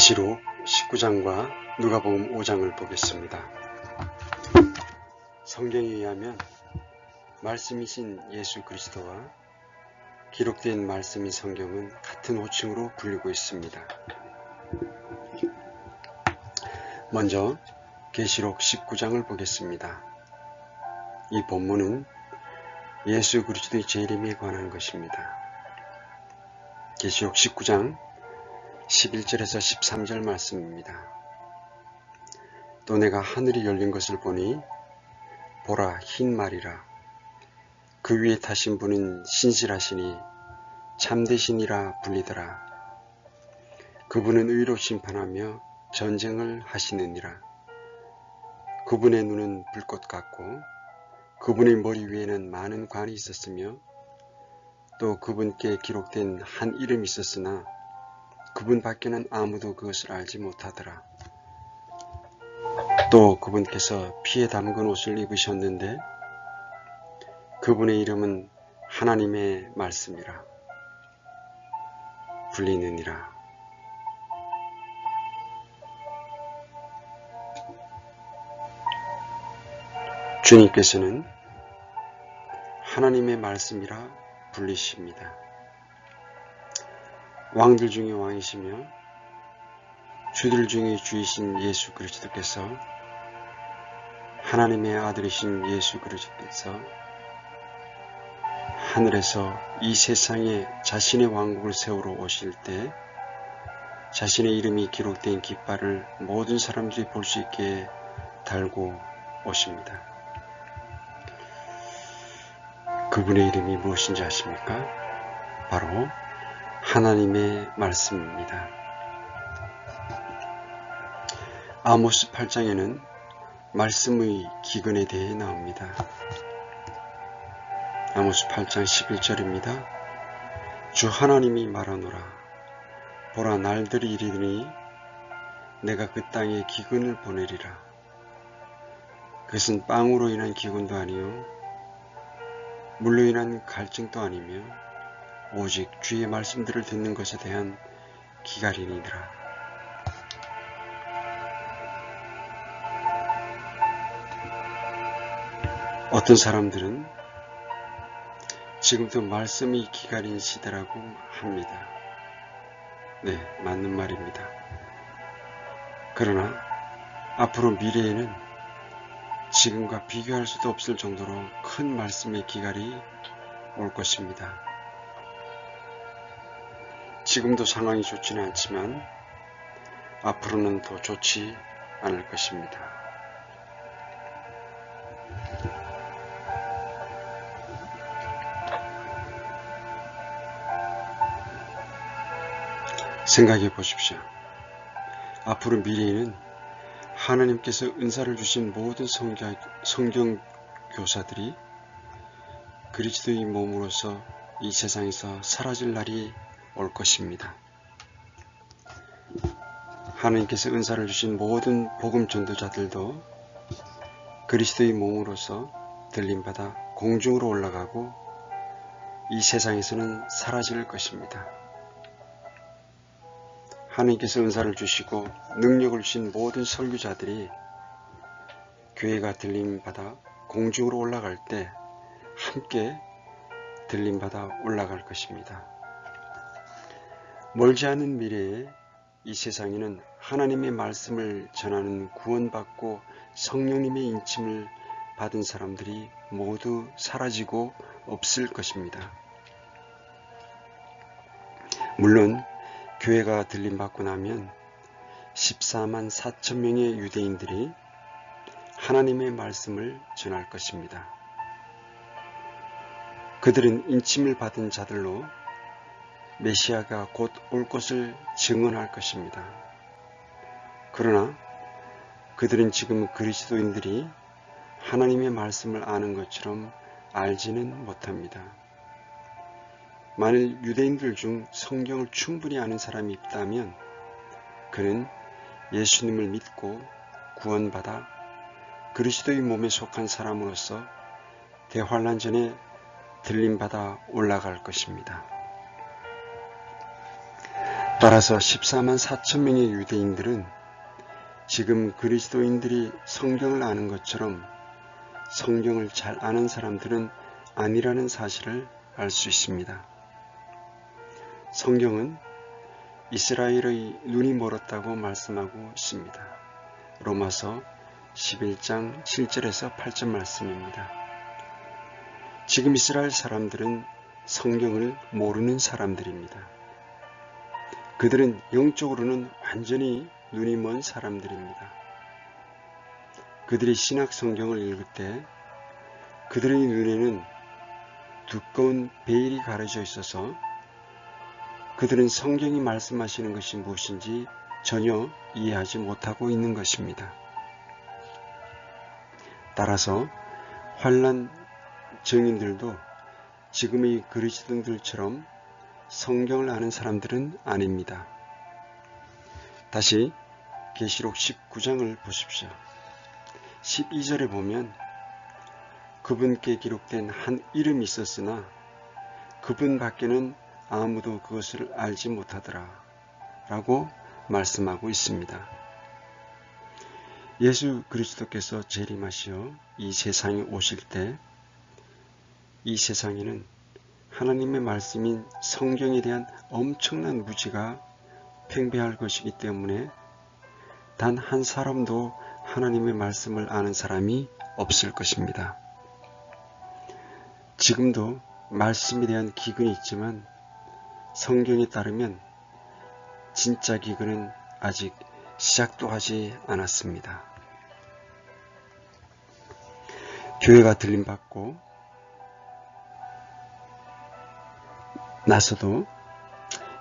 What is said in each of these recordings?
계시록 19장과 누가복음 5장을 보겠습니다. 성경에 의하면 말씀이신 예수 그리스도와 기록된 말씀인 성경은 같은 호칭으로 불리고 있습니다. 먼저 계시록 19장을 보겠습니다. 이 본문은 예수 그리스도의 재림에 관한 것입니다. 계시록 19장 11절에서 13절 말씀입니다. 또 내가 하늘이 열린 것을 보니 보라 흰 말이라 그 위에 타신 분은 신실하시니 참되시니라 불리더라. 그분은 의로 심판하며 전쟁을 하시느니라. 그분의 눈은 불꽃 같고 그분의 머리 위에는 많은 관이 있었으며 또 그분께 기록된 한 이름이 있었으나 그분 밖에는 아무도 그것을 알지 못하더라. 또 그분께서 피에 담근 옷을 입으셨는데 그분의 이름은 하나님의 말씀이라 불리느니라. 주님께서는 하나님의 말씀이라 불리십니다. 왕들 중에 왕이시며 주들 중에 주이신 예수 그리스도께서 하나님의 아들이신 예수 그리스도께서 하늘에서 이 세상에 자신의 왕국을 세우러 오실 때 자신의 이름이 기록된 깃발을 모든 사람들이 볼 수 있게 달고 오십니다. 그분의 이름이 무엇인지 아십니까? 바로 하나님의 말씀입니다. 아모스 8장에는 말씀의 기근에 대해 나옵니다. 아모스 8장 11절입니다. 주 하나님이 말하노라. 보라 날들이 이르니 내가 그 땅에 기근을 보내리라. 그것은 빵으로 인한 기근도 아니요 물로 인한 갈증도 아니며 오직 주의 말씀들을 듣는 것에 대한 기갈이니라. 어떤 사람들은 지금도 말씀이 기갈인 시대라고 합니다. 네, 맞는 말입니다. 그러나 앞으로 미래에는 지금과 비교할 수도 없을 정도로 큰 말씀의 기갈이 올 것입니다. 지금도 상황이 좋지는 않지만 앞으로는 더 좋지 않을 것입니다. 생각해 보십시오. 앞으로 미래에는 하나님께서 은사를 주신 모든 성경, 성경 교사들이 그리스도의 몸으로서 이 세상에서 사라질 날이 올 것입니다. 하나님께서 은사를 주신 모든 복음 전도자들도 그리스도의 몸으로서 들림받아 공중으로 올라가고 이 세상에서는 사라질 것입니다. 하나님께서 은사를 주시고 능력을 주신 모든 설교자들이 교회가 들림받아 공중으로 올라갈 때 함께 들림받아 올라갈 것입니다. 멀지 않은 미래에 이 세상에는 하나님의 말씀을 전하는 구원받고 성령님의 인침을 받은 사람들이 모두 사라지고 없을 것입니다. 물론 교회가 들림받고 나면 14만 4천 명의 유대인들이 하나님의 말씀을 전할 것입니다. 그들은 인침을 받은 자들로 메시아가 곧 올 것을 증언할 것입니다. 그러나 그들은 지금 그리스도인들이 하나님의 말씀을 아는 것처럼 알지는 못합니다. 만일 유대인들 중 성경을 충분히 아는 사람이 있다면 그는 예수님을 믿고 구원받아 그리스도의 몸에 속한 사람으로서 대환란 전에 들림받아 올라갈 것입니다. 따라서 14만 4천 명의 유대인들은 지금 그리스도인들이 성경을 아는 것처럼 성경을 잘 아는 사람들은 아니라는 사실을 알 수 있습니다. 성경은 이스라엘의 눈이 멀었다고 말씀하고 있습니다. 로마서 11장 7절에서 8절 말씀입니다. 지금 이스라엘 사람들은 성경을 모르는 사람들입니다. 그들은 영적으로는 완전히 눈이 먼 사람들입니다. 그들이 신학 성경을 읽을 때 그들의 눈에는 두꺼운 베일이 가려져 있어서 그들은 성경이 말씀하시는 것이 무엇인지 전혀 이해하지 못하고 있는 것입니다. 따라서 환란 증인들도 지금의 그리스도인들처럼 성경을 아는 사람들은 아닙니다. 다시 계시록 19장을 보십시오. 12절에 보면 그분께 기록된 한 이름이 있었으나 그분 밖에는 아무도 그것을 알지 못하더라 라고 말씀하고 있습니다. 예수 그리스도께서 재림하시어 이 세상에 오실 때 이 세상에는 하나님의 말씀인 성경에 대한 엄청난 무지가 팽배할 것이기 때문에 단 한 사람도 하나님의 말씀을 아는 사람이 없을 것입니다. 지금도 말씀에 대한 기근이 있지만 성경에 따르면 진짜 기근은 아직 시작도 하지 않았습니다. 교회가 들림받고 나서도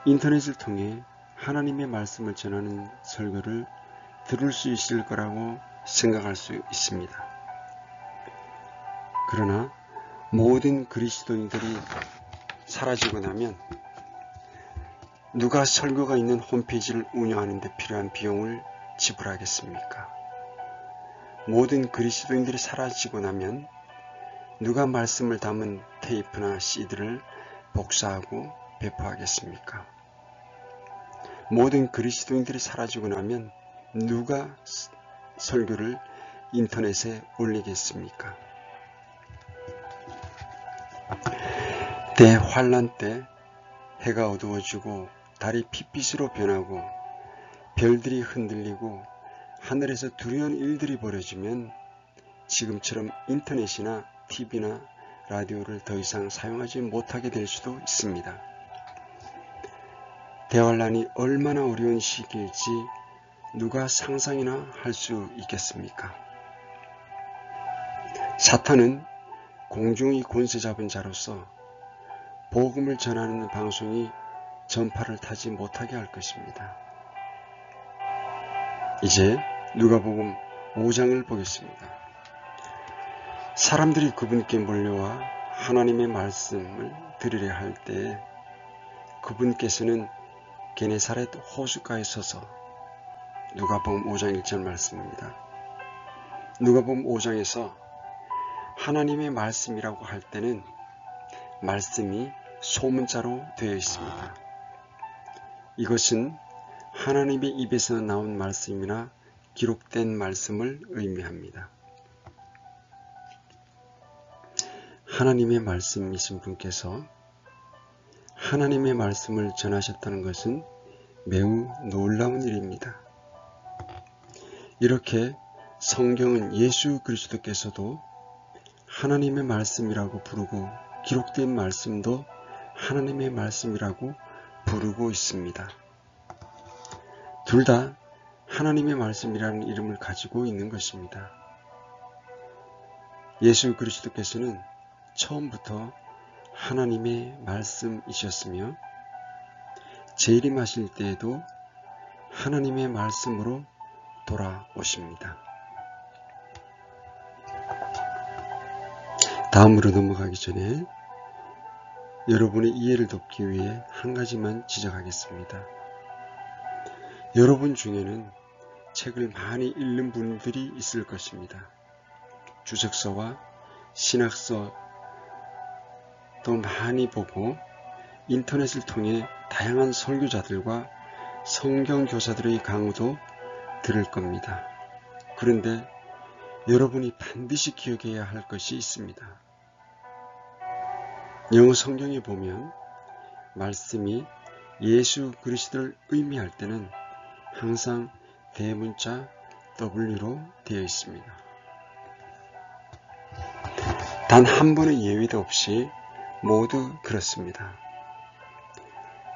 인터넷을 통해 하나님의 말씀을 전하는 설교를 들을 수 있을 거라고 생각할 수 있습니다. 그러나 모든 그리스도인들이 사라지고 나면 누가 설교가 있는 홈페이지를 운영하는 데 필요한 비용을 지불하겠습니까? 모든 그리스도인들이 사라지고 나면 누가 말씀을 담은 테이프나 CD를 복사하고 배포하겠습니까? 모든 그리스도인들이 사라지고 나면 누가 설교를 인터넷에 올리겠습니까? 대환란 때 해가 어두워지고 달이 핏빛으로 변하고 별들이 흔들리고 하늘에서 두려운 일들이 벌어지면 지금처럼 인터넷이나 TV나 라디오를 더 이상 사용하지 못하게 될 수도 있습니다. 대환란이 얼마나 어려운 시기일지 누가 상상이나 할 수 있겠습니까? 사탄은 공중의 권세 잡은 자로서 복음을 전하는 방송이 전파를 타지 못하게 할 것입니다. 이제 누가복음 5장을 보겠습니다. 사람들이 그분께 몰려와 하나님의 말씀을 들으려 할 때 그분께서는 게네사렛 호숫가에 서서 누가복음 5장 1절 말씀입니다. 누가복음 5장에서 하나님의 말씀이라고 할 때는 말씀이 소문자로 되어 있습니다. 이것은 하나님의 입에서 나온 말씀이나 기록된 말씀을 의미합니다. 하나님의 말씀이신 분께서 하나님의 말씀을 전하셨다는 것은 매우 놀라운 일입니다. 이렇게 성경은 예수 그리스도께서도 하나님의 말씀이라고 부르고 기록된 말씀도 하나님의 말씀이라고 부르고 있습니다. 둘 다 하나님의 말씀이라는 이름을 가지고 있는 것입니다. 예수 그리스도께서는 처음부터 하나님의 말씀이셨으며 재림하실 때에도 하나님의 말씀으로 돌아오십니다. 다음으로 넘어가기 전에 여러분의 이해를 돕기 위해 한 가지만 지적하겠습니다. 여러분 중에는 책을 많이 읽는 분들이 있을 것입니다. 주석서와 신학서 또 많이 보고 인터넷을 통해 다양한 설교자들과 성경 교사들의 강의도 들을 겁니다. 그런데 여러분이 반드시 기억해야 할 것이 있습니다. 영어 성경에 보면 말씀이 예수 그리스도를 의미할 때는 항상 대문자 W로 되어 있습니다. 단 한 번의 예외도 없이 모두 그렇습니다.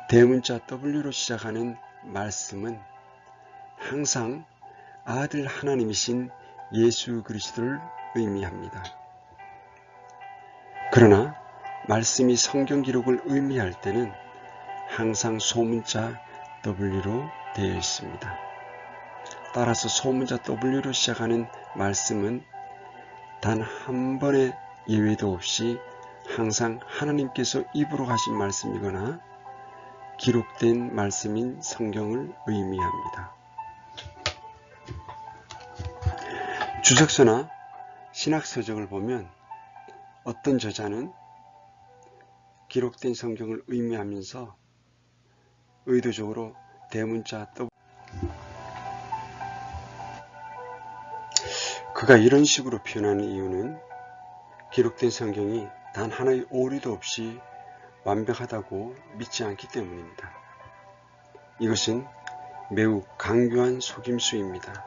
대문자 W로 시작하는 말씀은 항상 아들 하나님이신 예수 그리스도를 의미합니다. 그러나 말씀이 성경 기록을 의미할 때는 항상 소문자 W로 되어 있습니다. 따라서 소문자 W로 시작하는 말씀은 단 한 번의 예외도 없이 항상 하나님께서 입으로 하신 말씀이거나 기록된 말씀인 성경을 의미합니다. 주석서나 신학서적을 보면 어떤 저자는 기록된 성경을 의미하면서 의도적으로 대문자 W 그가 이런 식으로 표현하는 이유는 기록된 성경이 단 하나의 오류도 없이 완벽하다고 믿지 않기 때문입니다. 이것은 매우 강교한 속임수입니다.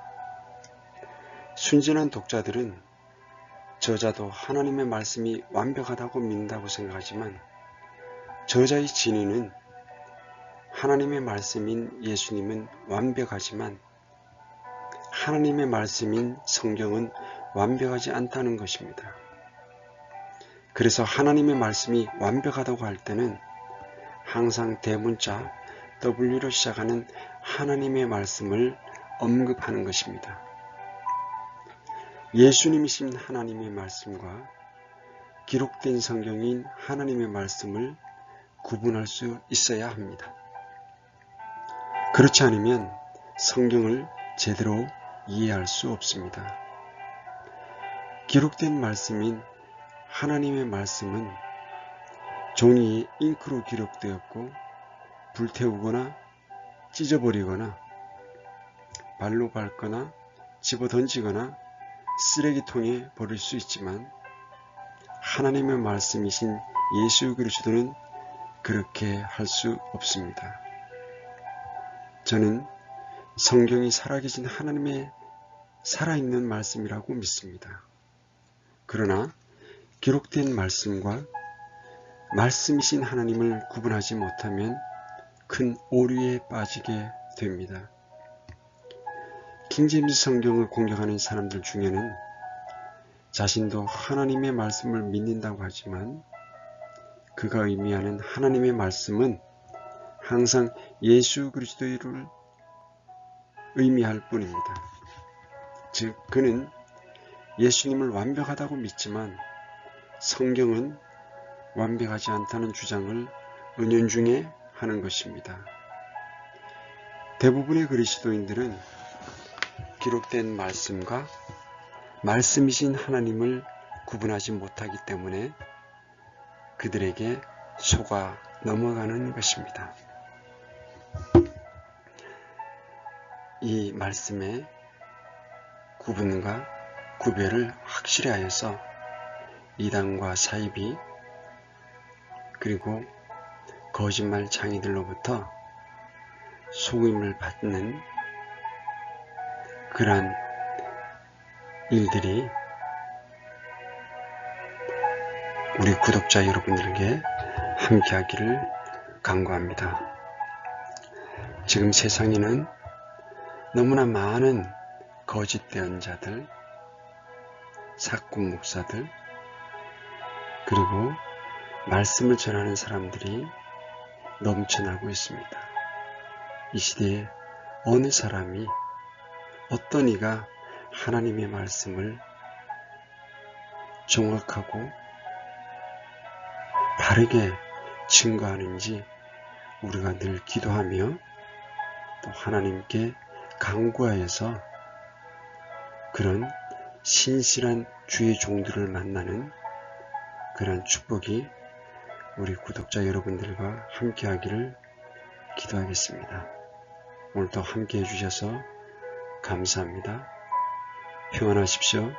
순진한 독자들은 저자도 하나님의 말씀이 완벽하다고 믿는다고 생각하지만 저자의 진위는 하나님의 말씀인 예수님은 완벽하지만 하나님의 말씀인 성경은 완벽하지 않다는 것입니다. 그래서 하나님의 말씀이 완벽하다고 할 때는 항상 대문자 W로 시작하는 하나님의 말씀을 언급하는 것입니다. 예수님이신 하나님의 말씀과 기록된 성경인 하나님의 말씀을 구분할 수 있어야 합니다. 그렇지 않으면 성경을 제대로 이해할 수 없습니다. 기록된 말씀인 하나님의 말씀은 종이에 잉크로 기록되었고 불태우거나 찢어버리거나 발로 밟거나 집어 던지거나 쓰레기통에 버릴 수 있지만 하나님의 말씀이신 예수 그리스도는 그렇게 할 수 없습니다. 저는 성경이 살아계신 하나님의 살아있는 말씀이라고 믿습니다. 그러나 기록된 말씀과 말씀이신 하나님을 구분하지 못하면 큰 오류에 빠지게 됩니다. 킹제임스 성경을 공격하는 사람들 중에는 자신도 하나님의 말씀을 믿는다고 하지만 그가 의미하는 하나님의 말씀은 항상 예수 그리스도를 의미할 뿐입니다. 즉, 그는 예수님을 완벽하다고 믿지만 성경은 완벽하지 않다는 주장을 은연중에 하는 것입니다. 대부분의 그리스도인들은 기록된 말씀과 말씀이신 하나님을 구분하지 못하기 때문에 그들에게 속아 넘어가는 것입니다. 이 말씀의 구분과 구별을 확실히 하여서 이단과 사이비 그리고 거짓말 장이들로부터 속임을 받는 그러한 일들이 우리 구독자 여러분들에게 함께 하기를 간구합니다. 지금 세상에는 너무나 많은 거짓된 자들, 사꾼 목사들, 그리고 말씀을 전하는 사람들이 넘쳐나고 있습니다. 이 시대에 어느 사람이 어떤 이가 하나님의 말씀을 정확하고 바르게 증거하는지 우리가 늘 기도하며 또 하나님께 강구하여서 그런 신실한 주의 종들을 만나는 그러한 축복이 우리 구독자 여러분들과 함께 하기를 기도하겠습니다. 오늘도 함께 해주셔서 감사합니다. 평안하십시오.